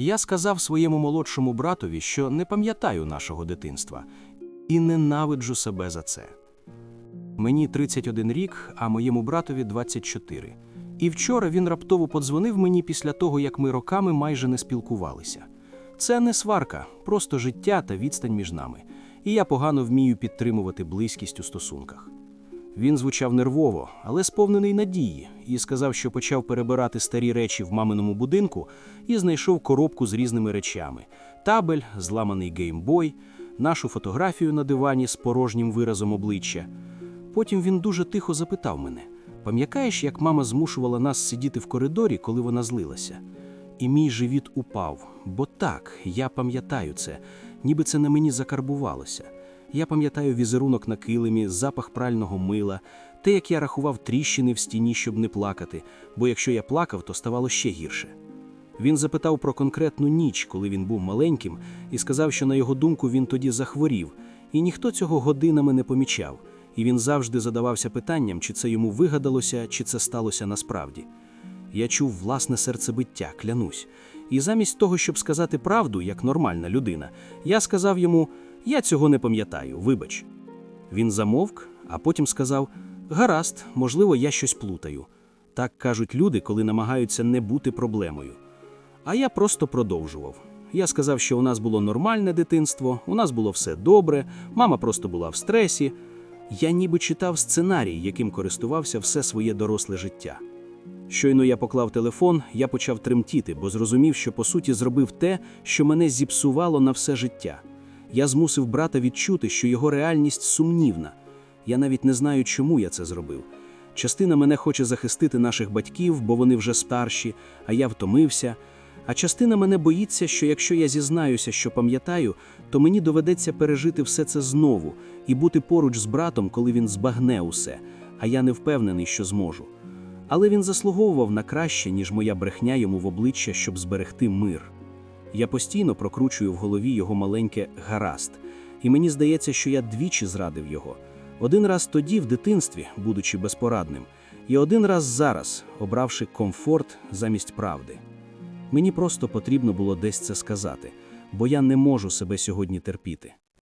Я сказав своєму молодшому братові, що не пам'ятаю нашого дитинства і ненавиджу себе за це. Мені 31 рік, а моєму братові 24. І вчора він раптово подзвонив мені після того, як ми роками майже не спілкувалися. Це не сварка, просто життя та відстань між нами, і я погано вмію підтримувати близькість у стосунках. Він звучав нервово, але сповнений надії, і сказав, що почав перебирати старі речі в маминому будинку і знайшов коробку з різними речами: табель, зламаний геймбой, нашу фотографію на дивані з порожнім виразом обличчя. Потім він дуже тихо запитав мене: пам'ятаєш, як мама змушувала нас сидіти в коридорі, коли вона злилася? І мій живіт упав, бо так, я пам'ятаю це, ніби це на мені закарбувалося. Я пам'ятаю візерунок на килимі, запах прального мила, те, як я рахував тріщини в стіні, щоб не плакати, бо якщо я плакав, то ставало ще гірше. Він запитав про конкретну ніч, коли він був маленьким, і сказав, що на його думку він тоді захворів, і ніхто цього годинами не помічав, і він завжди задавався питанням, чи це йому вигадалося, чи це сталося насправді. Я чув власне серцебиття, клянусь. І замість того, щоб сказати правду, як нормальна людина, я сказав йому: Я цього не пам'ятаю, вибач. Він замовк, а потім сказав: Гаразд, можливо, я щось плутаю. Так кажуть люди, коли намагаються не бути проблемою. А я просто продовжував. Я сказав, що у нас було нормальне дитинство, у нас було все добре, мама просто була в стресі. Я ніби читав сценарій, яким користувався все своє доросле життя. Щойно я поклав телефон, я почав тремтіти, бо зрозумів, що по суті зробив те, що мене зіпсувало на все життя. Я змусив брата відчути, що його реальність сумнівна. Я навіть не знаю, чому я це зробив. Частина мене хоче захистити наших батьків, бо вони вже старші, а я втомився. А частина мене боїться, що якщо я зізнаюся, що пам'ятаю, то мені доведеться пережити все це знову і бути поруч з братом, коли він збагне усе, а я не впевнений, що зможу. Але він заслуговував на краще, ніж моя брехня йому в обличчя, щоб зберегти мир. Я постійно прокручую в голові його маленьке гаразд, і мені здається, що я двічі зрадив його. Один раз тоді, в дитинстві, будучи безпорадним, і один раз зараз, обравши комфорт замість правди. Мені просто потрібно було десь це сказати, бо я не можу себе сьогодні терпіти.